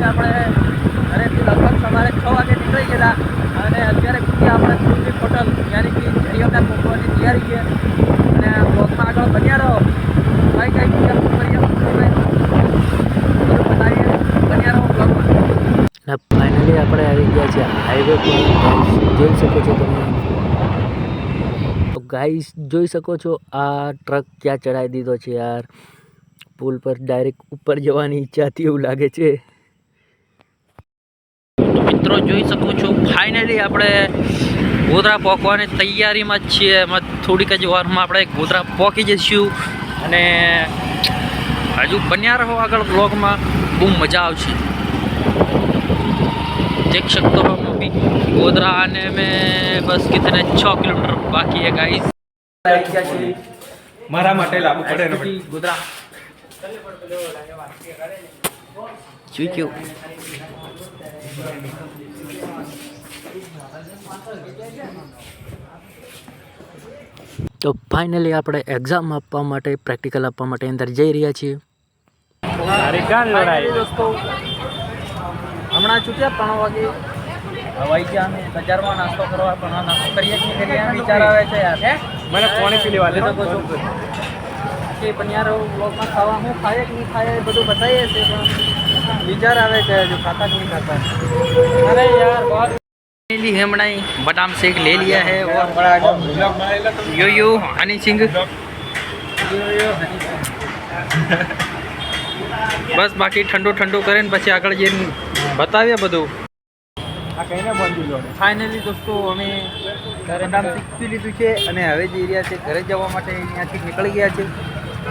કે આપણે ઘરેથી લગભગ સવારે છ વાગે નીકળી ગયેલા અને અત્યારે સુધી આપણે સુરતી હોટલ યાની કે જરિયાના પહોંચવાની તૈયારી છે. અને બ્લોગમાં આગળ બન્યા રહો. કઈ કઈ બીજા ફાઇનલી આપણે આવી ગયા છે હાઈવે જોઈ શકો છો તમે. તો ગાઈસ જોઈ શકો છો આ ટ્રક ક્યાં ચડાવી દીધો છે યાર. પુલ પર ડાયરેક્ટ ઉપર જવાની ઈચ્છા હતી એવું લાગે છે. મિત્રો જોઈ શકું છું. ફાઇનલી આપણે ગોધરા પોકવાની તૈયારીમાં જ છીએ. એમાં થોડીક જ વારમાં આપણે ગોધરા પોકી જઈશું. અને હજુ બન્યા રહો આગળ બ્લોગમાં બહુ મજા આવશે. દેખ શકતો હો હું બી ગોધરા અને મેં બસ કિતને છ કિલોમીટર બાકી એક આવી મારા માટે લાગુ પડે ગોધરા. ચૂચ્યું તો ફાઇનલી આપણે એક્ઝામ આપવા માટે પ્રેક્ટિકલ આપવા માટે અંદર જઈ રહ્યા છીએ. હમણાં ચૂક્યા ત્રણ વાગે. હવાઈ ગયા બજારમાં નાસ્તો કરવા પણ નાસ્તો કરીએ જ નહીં કરીએ વિચાર આવે છે યાર. મને કોને પી લેવા દે? શકો કે પણ યાર બ્લોગમાં ખાવા હું ખાય કે નહીં ખાય બધું બતાવીએ છીએ પણ વિચાર આવે છે હજુ ખાતા કે નહીં ખાતા અરે યાર बहुत ली हमने बादाम शेक ले लिया है और यो यो हनी सिंह બસ બાકી ઠંડુ ઠંડુ કરીને પછી આગળ જઈને બતાવીએ બધું આ કઈને બાંધી લો ફાઇનલી દોસ્તો અમે બદામ શેક પી લીધું છે અને હવે જઈ રહ્યા છે ઘરે જવા માટે અહીંયાથી નીકળી ગયા છે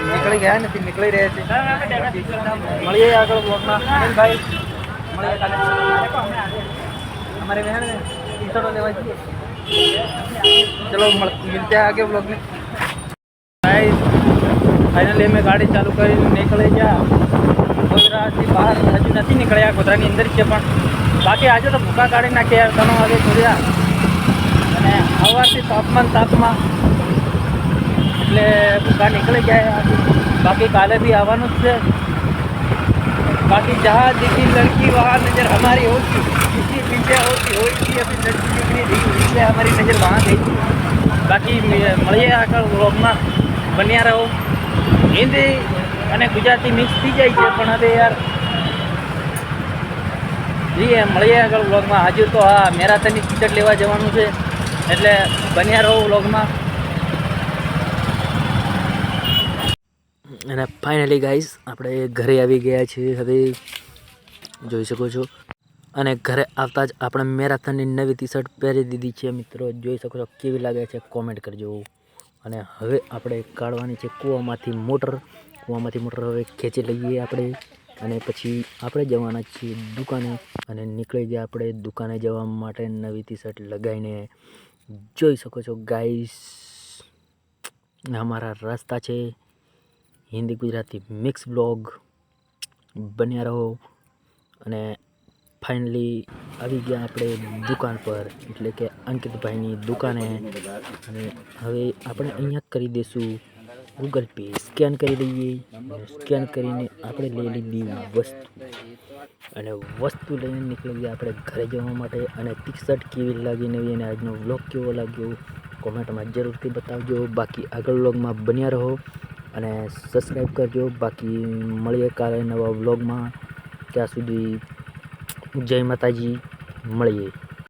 નીકળી ગયા નથી નીકળી રહ્યા છે. મળીએ આગળ બ્લોકમાં ભાઈ મળીએ અમારે બહેન ને ટીશર્ટો લેવા ચલો મિલતે આગે બ્લોગને ભાઈ ફાઇનલી અમે ગાડી ચાલુ કરી નીકળી ગયા. ગોધરાથી બહાર હજી નથી નીકળ્યા, ગોધરાની અંદર છે પણ. બાકી આજે તો ભૂકા કાઢી નાખ્યા ત્રણ વાગે ખોલ્યા અને આવવાથી તાપમાન તાપમાં એટલે ભૂકા નીકળી ગયા બાકી કાલે બી આવવાનું જ છે बाकी जहाँ दिखी लड़की वहाँ नजर हमारी होती किसी पीछे होती हुई थी अभी लड़की दिखनी नहीं इसलिए हमारी नजर वहाँ गई थी બાકી મ- મળીએ આગળ વ્લોગમાં બન્યા રહો હિન્દી અને ગુજરાતી મિક્સ થઈ જાય છે પણ હવે યાર જઈએ મળીએ આગળ વ્લોગમાં હજુ તો હા મેરાથનની ટિકિટ લેવા જવાનું છે એટલે બન્યા રહો વ્લોગમાં અને ફાઇનલી ગાઈસ આપણે ઘરે આવી ગયા છીએ. હવે જોઈ શકો છો. અને ઘરે આવતા જ આપણે મેરાથનની નવી ટી શર્ટ પહેરી દીધી છે, મિત્રો. જોઈ શકો છો કેવી લાગે છે કોમેન્ટ કરજો. અને હવે આપણે કાઢવાની છે કૂવામાંથી મોટર. કૂવામાંથી મોટર હવે ખેંચી લઈએ આપણે. અને પછી આપણે જવાના છીએ દુકાને. અને નીકળી ગયા આપણે દુકાને જવા માટે નવી ટી શર્ટ લગાવીને. જોઈ શકો છો ગાઈસ અમારા રસ્તા છે. હિન્દી ગુજરાતી મિક્સ બ્લોગ બન્યા રહો અને ફાઇનલી આવી ગયા આપણે દુકાન પર, એટલે કે અંકિતભાઈની દુકાને. અને હવે આપણે અહીંયા કરી દઈશું ગૂગલ પે સ્કેન કરી દઈએ. સ્કેન કરીને આપણે લઈ લીધી વસ્તુ. અને વસ્તુ લઈને નીકળી ગયા આપણે ઘરે જવા માટે. અને ટી શર્ટ કેવી લાગી નવી અને આજનો વ્લોગ કેવો લાગ્યો? કોમેન્ટમાં જરૂરથી બતાવજો. બાકી આગળ વ્લોગમાં બન્યા રહો. અને સબસ્ક્રાઈબ કરજો. બાકી મળીએ કાલે નવા વ્લોગમાં ત્યાં સુધી જય માતાજી. મળીએ.